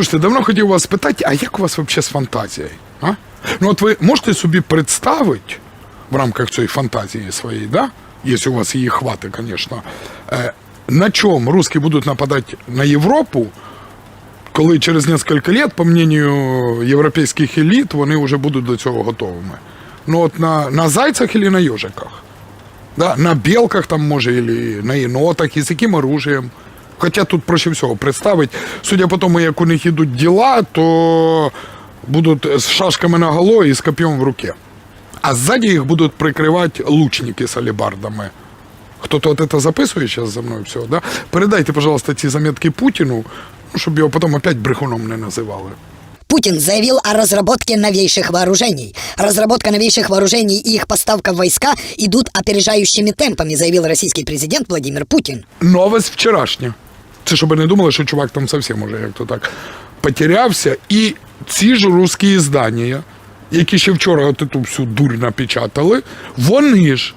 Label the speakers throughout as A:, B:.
A: Слушайте, давно хотів вас спитати, а як у вас взагалі з фантазією? А? Ну от ви можете собі представити в рамках цієї фантазії своєї, да? якщо у вас її хватить, звісно, е, на чому русські будуть нападати на Європу, коли через кілька років, по мнению європейських еліт, вони вже будуть до цього готовими. Ну от на, на зайцях или на йожиках? Да, на белках там, може, или на енотах, і з яким оружием. Хоча тут проще всього представити. Судя по тому, як у них ідуть діла, то будуть з шашками на голо і з копьем в руке. А ззаді їх будуть прикривати лучники з алебардами. Хто-то от это записує зараз за мною все, да? Передайте, пожалуйста, ці заметки Путіну, ну, щоб його потім опять брехуном не називали.
B: Путин заявил о разработке новейших вооружений. Разработка новейших вооружений и их поставка в войска идут опережающими темпами, заявил российский президент Владимир Путин.
A: Новость вчорашня. Це щоб не думали, що чувак там зовсім уже як то так потерявся. І ці ж русські здання, які ще вчора от ту всю дурь напечатали, вони ж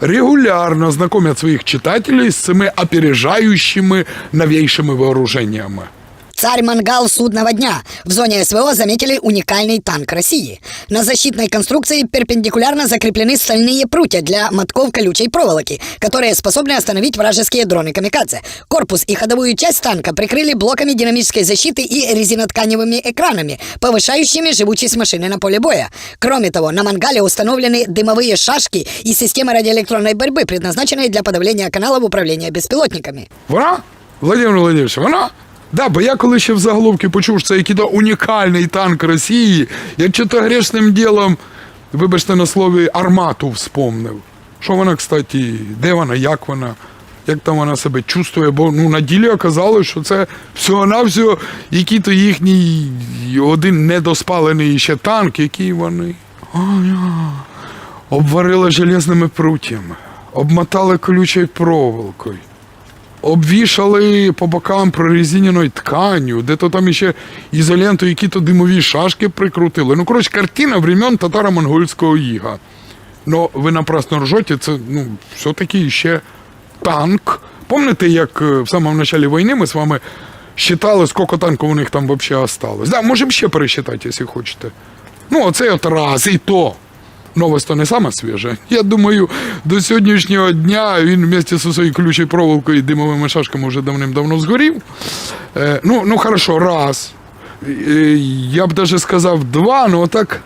A: регулярно знайомять своїх читателей з цими опережаючими новейшими вооруженнями.
B: Царь Мангал судного дня. В зоне СВО заметили уникальный танк России. На защитной конструкции перпендикулярно закреплены стальные прутья для мотков колючей проволоки, которые способны остановить вражеские дроны «Камикадзе». Корпус и ходовую часть танка прикрыли блоками динамической защиты и резинотканевыми экранами, повышающими живучесть машины на поле боя. Кроме того, на «Мангале» установлены дымовые шашки и системы радиоэлектронной борьбы, предназначенные для подавления каналов управления беспилотниками.
A: Вона? Владимир Владимирович, вона? Да, бо я коли ще в заголовки почув, що це який-то унікальний танк Росії, я чи-то грешним ділом, вибачте на слові, армату вспомнив. Що вона, кстати, де вона, як вона, як там вона себе чувствує, бо ну, на ділі оказалось, що це всього-навсього який-то їхній один недоспалений ще танк, який вони. Обварили железними прутями, обмотали колючою проволокою обвішали по бокам прорезиненою тканью, де то там ще ізолентою які-то димові шашки прикрутили. Ну, коротше, картина времен татаро-монгольського іга. Ну, ви напрасно ржете, це ну, все-таки ще танк. Помните, як е, в самому началі війни ми з вами считали, скільки танків у них там взагалі осталось? Да, можемо ще пересчитати, якщо хочете. Ну, оцей от раз і то. Новость то не сама свіжа. Я думаю, до сьогоднішнього дня він вместе зі своєю ключою проволокою і димовими шашками вже давним-давно згорів. Е, ну, ну, хорошо, раз. Е, я б навіть сказав два, ну отак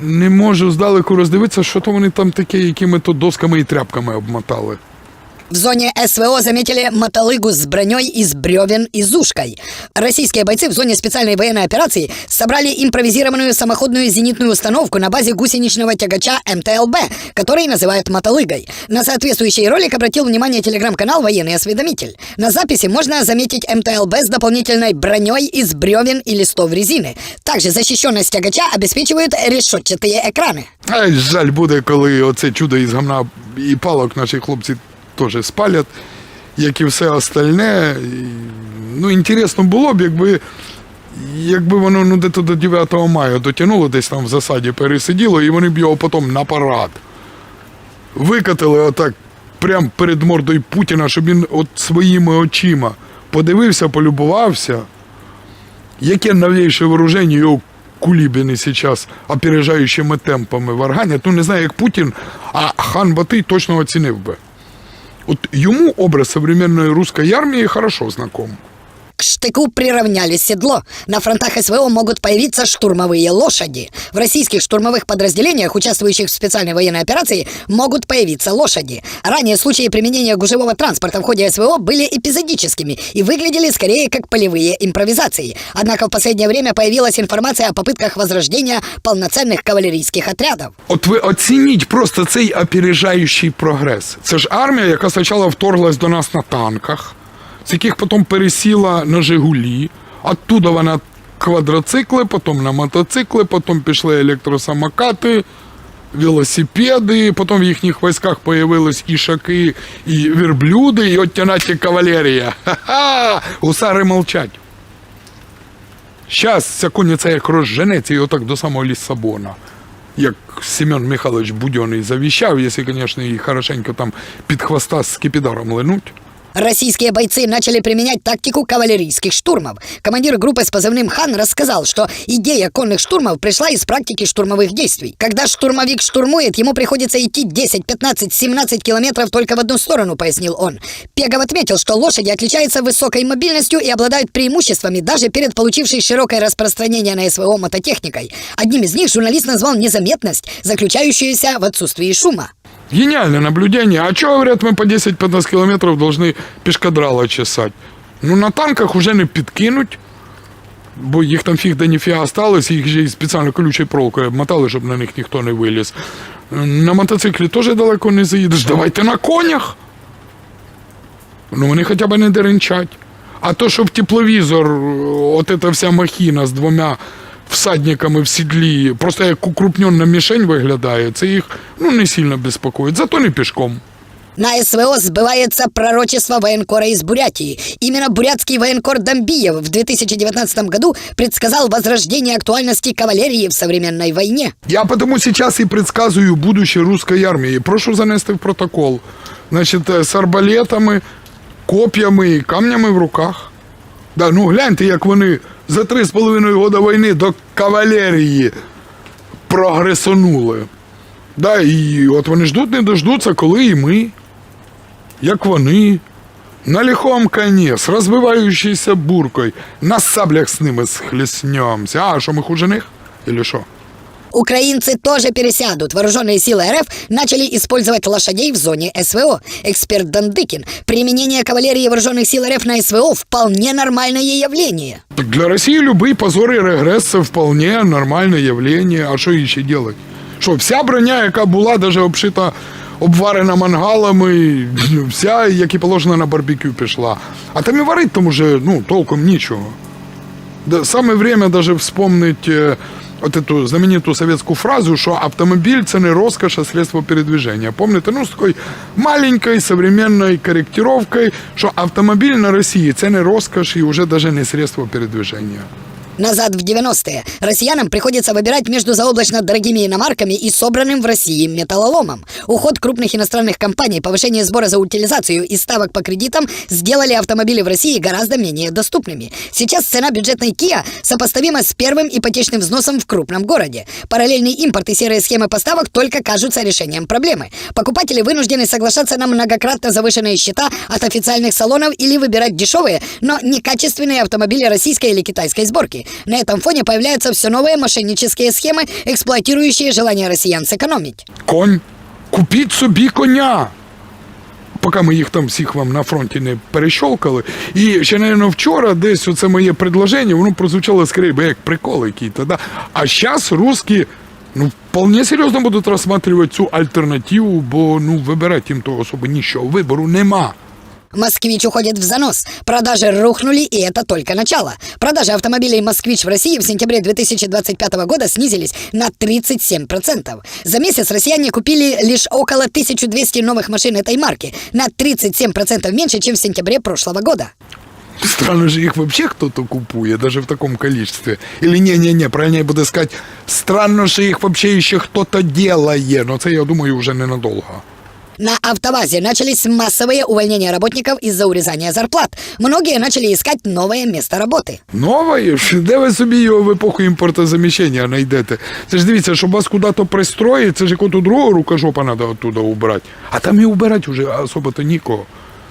A: не можу здалеку роздивитися, що то вони там таке, якими то досками і тряпками обмотали.
B: В зоне СВО заметили мотолыгу с броней из бревен и зушкой. Российские бойцы в зоне специальной военной операции собрали импровизированную самоходную зенитную установку на базе гусеничного тягача МТЛБ, который называют мотолыгой. На соответствующий ролик обратил внимание телеграм-канал «Военный осведомитель». На записи можно заметить МТЛБ с дополнительной броней из бревен и листов резины. Также защищенность тягача обеспечивают решетчатые экраны.
A: Ай, жаль буде, коли оце чудо із гамна і палок наші хлопці Теж спалять, як і все остальне. Ну, інтересно було б, якби, якби воно ну, десь до 9 мая дотягнуло, десь там в засаді пересиділо, і вони б його потім на парад викатили отак прямо перед мордою Путіна, щоб він от своїми очима подивився, полюбувався. Яке новейше вооруження його кулібіни зараз опережаючими темпами варганять. Ну, не знаю, як Путін, а хан Батий точно оцінив би. От йому образ современної русской армії хорошо знаком.
B: К штыку приравняли седло. На фронтах СВО могут появиться штурмовые лошади. В российских штурмовых подразделениях, участвующих в специальной военной операции, могут появиться лошади. Ранее случаи применения гужевого транспорта в ходе СВО были эпизодическими и выглядели скорее как полевые импровизации. Однако в последнее время появилась информация о попытках возрождения полноценных кавалерийских отрядов.
A: От ви оцініть просто цей опережаючий прогрес. Це ж армія, яка спочатку вторглась до нас на танках, З яких потім пересіла на Жигулі, оттуда вона квадроцикли, потім на мотоцикли, потім пішли електросамокати, велосипеди, потім в їхніх військах появились ішаки і верблюди, і от тянаті кавалерія. Ха-ха! Гусари молчать. Щас ця конниця як розженеться і отак до самого Ліссабона. Як Семен Михайлович Будьоний завіщав, якщо, звісно, її хорошенько там під хвоста з скипідаром линуть.
B: Российские бойцы начали применять тактику кавалерийских штурмов. Командир группы с позывным «Хан» рассказал, что идея конных штурмов пришла из практики штурмовых действий. Когда штурмовик штурмует, ему приходится идти 10, 15, 17 километров только в одну сторону, пояснил он. Пегов отметил, что лошади отличаются высокой мобильностью и обладают преимуществами даже перед получившей широкое распространение на СВО мототехникой. Одним из них журналист назвал незаметность, заключающуюся в отсутствии шума.
A: Гениальное наблюдение. А что, говорят, мы по 10-15 километров должны пешкадрала чесать? Ну, на танках уже не підкинуть, бо їх там фіг да ніфіга осталось, їх же і спеціально колючою проволокою обмотали, щоб на них ніхто не виліз. На мотоциклі теж далеко не заїдеш. Давайте на конях. Ну, вони хоча б не деренчать. А то, щоб тепловізор, от эта вся махіна з двома всадниками в сідлі, просто як укрупнена мішень виглядає, це їх ну, не сильно безпокоїть, зато не пішком.
B: На СВО сбывается пророчество военкора из Бурятии. Именно бурятский военкор Домбиев в 2019 году предсказал возрождение актуальности кавалерии в современной войне.
A: Я потому сейчас и предсказываю будущее русской армии. Прошу занести в протокол. Значить, е, з арбалетами, коп'ями і камнями в руках. Да, ну гляньте, як вони за три з половиною года війни до кавалерії прогресонули. Да, і от вони ждуть, не дождуться, коли і ми, як вони, на лихом коні, з розбиваючоюся буркою, на саблях з ними схлеснемся. А, що ми хуже них? Или що?
B: Украинцы тоже пересядут. Вооруженные силы РФ начали использовать лошадей в зоне СВО. Эксперт Дандыкин. Применение кавалерии вооруженных сил РФ на СВО вполне нормальное явление.
A: Так для России любые позоры и регресс это вполне нормальное явление. А що їй ще делать? Що, вся броня, яка була, даже обшита, обварена мангалами, вся, як і положено на барбекю, пішла. А там і варить там уже, ну, толком нічого. Да, саме время даже вспомнить вот эту знаменитую советскую фразу, что автомобиль це не роскошь, а средство передвижения. Помните, ну, з такою маленькою современной корректировкой, що автомобіль на Росії це не роскошь і вже даже не средство передвижения.
B: Назад в 90-е россиянам приходится выбирать между заоблачно дорогими иномарками и собранным в России металлоломом. Уход крупных иностранных компаний, повышение сбора за утилизацию и ставок по кредитам сделали автомобили в России гораздо менее доступными. Сейчас цена бюджетной Kia сопоставима с первым ипотечным взносом в крупном городе. Параллельный импорт и серые схемы поставок только кажутся решением проблемы. Покупатели вынуждены соглашаться на многократно завышенные счета от официальных салонов или выбирать дешевые, но некачественные автомобили российской или китайской сборки. На этом фоне появляются все новые мошеннические схемы, эксплуатирующие желание россиян сэкономить.
A: Конь. Купіть собі коня. Поки ми їх там всіх вам на фронті не перещолкали. І ще, мабуть, вчора десь оце моє предложення, воно прозвучало скорее би як прикол який-то. Да? А зараз русські ну, вполне серйозно будуть розглядати цю альтернативу, бо ну, вибирати їм того особо нічого. Вибору нема.
B: Москвич уходит в занос. Продажи рухнули, и это только начало. Продажи автомобилей «Москвич» в России в сентябре 2025 года снизились на 37%. За месяц россияне купили лишь около 1200 новых машин этой марки, на 37% меньше, чем в сентябре прошлого года.
A: Странно же их вообще кто-то купує, даже в таком количестве. Или не-не-не, правильнее буде сказать, странно, що їх вообще еще кто-то делає. Но це, я думаю, уже ненадолго.
B: На автовазе начались массовые увольнения работников из-за урезания зарплат. Многие начали искать новое место работы.
A: Нове? Де ви собі його в епоху імпортозаміщення знайдете? Це ж дивіться, щоб вас куди-то пристроїть, це ж якого другого рукожопа треба оттуда убрати. А там і убирати вже особо-то нікого.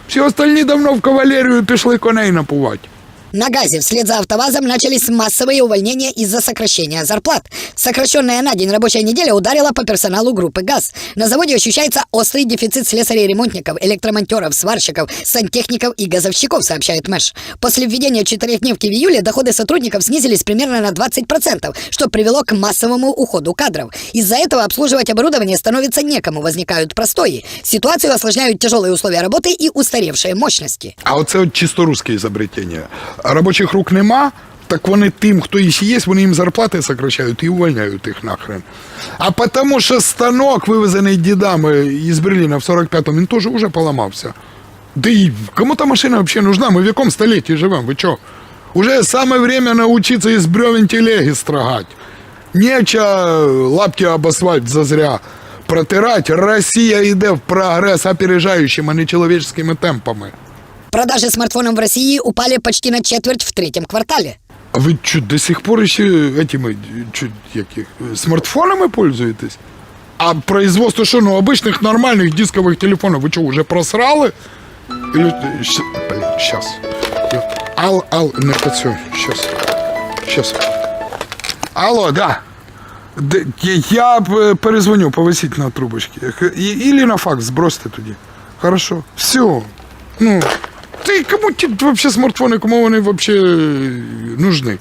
A: Всі остальні давно в кавалерію пішли коней напувати.
B: На ГАЗе вслед за АвтоВАЗом начались массовые увольнения из-за сокращения зарплат. Сокращенная на день рабочая неделя ударила по персоналу группы ГАЗ. На заводе ощущается острый дефицит слесарей-ремонтников, электромонтеров, сварщиков, сантехников и газовщиков, сообщает Мэш. После введения четырехдневки в июле доходы сотрудников снизились примерно на 20%, что привело к массовому уходу кадров. Из-за этого обслуживать оборудование становится некому, возникают простои. Ситуацию осложняют тяжелые условия работы и устаревшие мощности.
A: А оце от чисто русське ізобретення. Робочих рук нема, так вони тим, хто ще є, вони їм зарплати сокращають і увольняють їх нахрен. А тому що станок, вивезений дідами із Берліна в 45-му, він теж уже поламався. Да и кому та машина вообще нужна? Мы в яком столетии живем? Вы чё? Уже самое время научиться из бревен телеги строгать. Неча лапти об асфальт зазря протирать. Россия йде в прогресс опережающим, а не человеческими темпами.
B: Продажи смартфонов в России упали почти на четверть в третьем квартале.
A: А ви що, до сих пор ще этими, чо, яких, смартфонами пользуєтесь? А производство що, ну, обычных нормальных дисковых телефонов, ви що, уже просрали? Или, щ, блин, щас. Я- Ал, ал, не працює, щас. Щас. Алло, да. Де- я- Я б, перезвоню, повисіть на трубочці. Х- і- Или на факс збросьте тоді. Хорошо. Все. Ну, ти кому ті вообще смартфони, кому вони вообще е, нужны?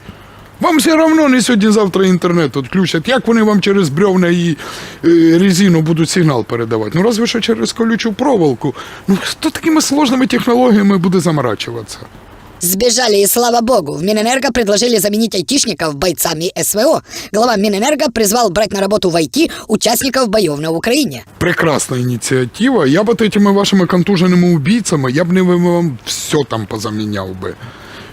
A: Вам все равно не сьогодні-завтра інтернет відключать. Як вони вам через бревна і е, резину будуть сигнал передавати? Ну разве що через колючу проволоку. Ну хто такими сложними технологіями буде заморачуватися?
B: Сбежали, и слава богу. В Минэнерго предложили заменить айтишников бойцами СВО. Глава Минэнерго призвал брать на работу в IT участников боев на Украине.
A: Прекрасна ініціатива. Я б от этими вашими контуженими убійцями, я б не вам все там позаміняв би.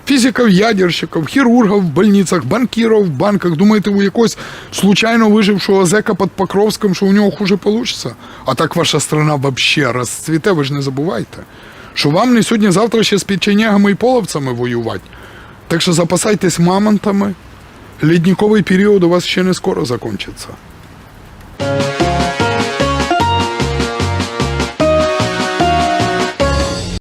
A: Фізиків, ядерщиків, хірургів в больницях, банкірів в банках. Думаєте, у якогось случайно вижившого зека під Покровськом, що у нього хуже вийде? А так ваша страна вообще розцвіте, ви ж не забувайте. Що вам не сьогодні-завтра ще з печенягами і половцями воювати. Так що запасайтесь мамонтами. Лідніковий період у вас ще не скоро закінчиться.